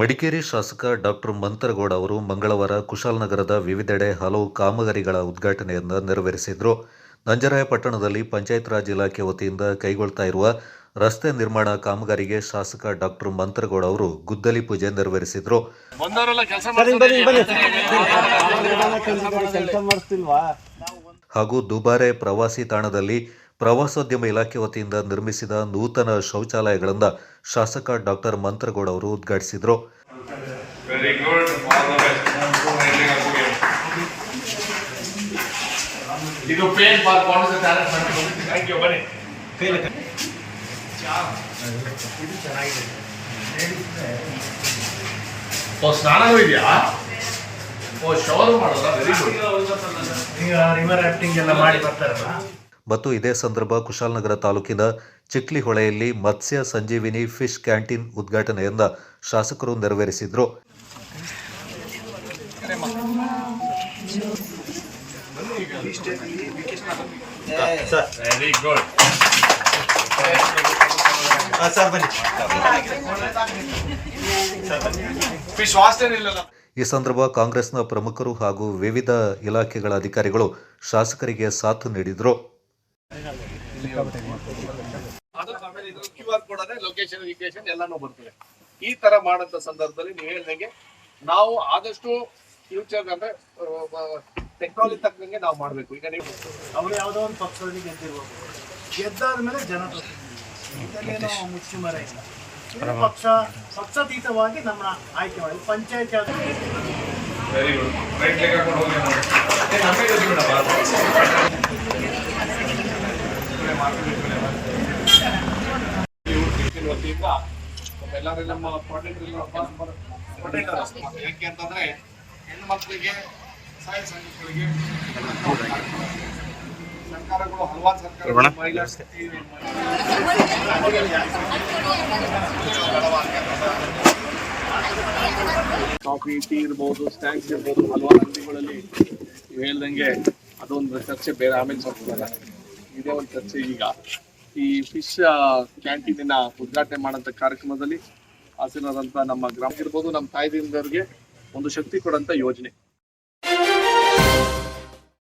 ಮಡಿಕೇರಿ ಶಾಸಕ ಡಾಕ್ಟರ್ ಮಂತರಗೌಡ ಅವರು ಮಂಗಳವಾರ ಕುಶಾಲನಗರದ ವಿವಿಧೆಡೆ ಹಲವು ಕಾಮಗಾರಿಗಳ ಉದ್ಘಾಟನೆಯನ್ನು ನೆರವೇರಿಸಿದರು. ನಂಜರಾಯಪಟ್ಟಣದಲ್ಲಿ ಪಂಚಾಯತ್ ರಾಜ್ ಇಲಾಖೆ ವತಿಯಿಂದ ಕೈಗೊಳ್ತಾ ಇರುವ ರಸ್ತೆ ನಿರ್ಮಾಣ ಕಾಮಗಾರಿಗೆ ಶಾಸಕ ಡಾಕ್ಟರ್ ಮಂತರಗೌಡ ಅವರು ಗುದ್ದಲಿ ಪೂಜೆ ನೆರವೇರಿಸಿದರು. ಹಾಗೂ ದುಬಾರೆ ಪ್ರವಾಸಿ ತಾಣದಲ್ಲಿ ಪ್ರವಾಸೋದ್ಯಮ ಇಲಾಖೆ ವತಿಯಿಂದ ನಿರ್ಮಿಸಿದ ನೂತನ ಶೌಚಾಲಯಗಳನ್ನು ಶಾಸಕ ಡಾಕ್ಟರ್ ಮಂತ್ರಗೌಡ ಅವರು ಉದ್ಘಾಟಿಸಿದರು. Very good all the best ಇದು ಪೇನ್ ಪಾರ್ಕ್ ಕಾಣಿಸ್ ಟ್ಯಾಲೆಂಟ್ ಥ್ಯಾಂಕ್ ಯು ಬನ್ನಿ. ಓ ಸ್ನಾನನೂ ಇದೆಯಾ? ಓ ಶವರ್ ಮಾಡೋದಾ ವೆರಿ ಗುಡ್ ಈಗ ರಿವರ್ ರಾಫ್ಟಿಂಗ್ ಎಲ್ಲ ಮಾಡಿ ಬರ್ತಾರಲ್ಲ? ಮತ್ತು ಇದೇ ಸಂದರ್ಭ ಕುಶಾಲನಗರ ತಾಲೂಕಿನ ಚಿಕ್ಲಿಹೊಳೆಯಲ್ಲಿ ಮತ್ಸ್ಯ ಸಂಜೀವಿನಿ ಫಿಶ್ ಕ್ಯಾಂಟೀನ್ ಉದ್ಘಾಟನೆಯನ್ನ ಶಾಸಕರು ನೆರವೇರಿಸಿದರು. ಈ ಸಂದರ್ಭ ಕಾಂಗ್ರೆಸ್ನ ಪ್ರಮುಖರು ಹಾಗೂ ವಿವಿಧ ಇಲಾಖೆಗಳ ಅಧಿಕಾರಿಗಳು ಶಾಸಕರಿಗೆ ಸಾಥ್ ನೀಡಿದರು. ಕ್ಯೂ ಆರ್ ಕೋಡ್ ಅದೇ ಲೊಕೇಶನ್ ವಿಕೇಶನ್ ಎಲ್ಲಾನು ಬರ್ತದೆ. ಈ ತರ ಮಾಡಂತ ಸಂದರ್ಭದಲ್ಲಿ ನೀವು ಹೇಳ್ದಂಗೆ ನಾವು ಆದಷ್ಟು ಫ್ಯೂಚರ್ ಅಂದ್ರೆ ಟೆಕ್ನಾಲಜಿ ತಕ್ಕಂಗೆ ನಾವು ಮಾಡ್ಬೇಕು. ಈಗ ನೀವು ಅವ್ರು ಯಾವುದೋ ಒಂದು ಪಕ್ಷದಲ್ಲಿ ಗೆದ್ದಿರ್ಬೋದು. ಗೆದ್ದಾದ್ಮೇಲೆ ಜನ ಇದರಲ್ಲೇನೋ ಮುಚ್ಚುಮರ ಇಲ್ಲ. ಇದು ಪಕ್ಷ ಪಕ್ಷಾತೀತವಾಗಿ ನಮ್ಮ ಆಯ್ಕೆ ಮಾಡಿ. ಪಂಚಾಯತ್ ಯಾವ್ದು ಕ್ರಿಶ್ಚಿಯನ್ ಎಲ್ಲರೂ ನಮ್ಮ ಯಾಕೆ ಅಂತಂದ್ರೆ ಹೆಣ್ಣು ಮಕ್ಕಳಿಗೆ ಸಹಾಯ ಸಂಘಗಳಿಗೆ ಸರ್ಕಾರಗಳು ಹಲವಾರು ಸರ್ಕಾರಗಳು ಮಹಿಳಾ ಶಕ್ತಿ ಕಾಫಿ ಟೀ ಇರ್ಬೋದು ಸ್ನ್ಯಾಕ್ಸ್ ಇರ್ಬೋದು ಹಲವಾರು ಅಂಗಡಿಗಳಲ್ಲಿ ನೀವು ಹೇಳ್ದಂಗೆ ಅದೊಂದು ಚರ್ಚೆ ಬೇರೆ ಆಮೇಲೆ ಸ್ವಲ್ಪ ಇದೇ ಒಂದು ಚರ್ಚೆ ಈಗ. ಈ ಫಿಶ್ ಕ್ಯಾಂಟೀನಿನ ಉದ್ಘಾಟನೆ ಮಾಡೋಂಥ ಕಾರ್ಯಕ್ರಮದಲ್ಲಿ ಹಾಸನದಂತ ನಮ್ಮ ಗ್ರಾಮ ಇರ್ಬೋದು, ನಮ್ಮ ತಾಯಿ ದಿನದವ್ರಿಗೆ ಒಂದು ಶಕ್ತಿ ಕೊಡಂತ ಯೋಜನೆ.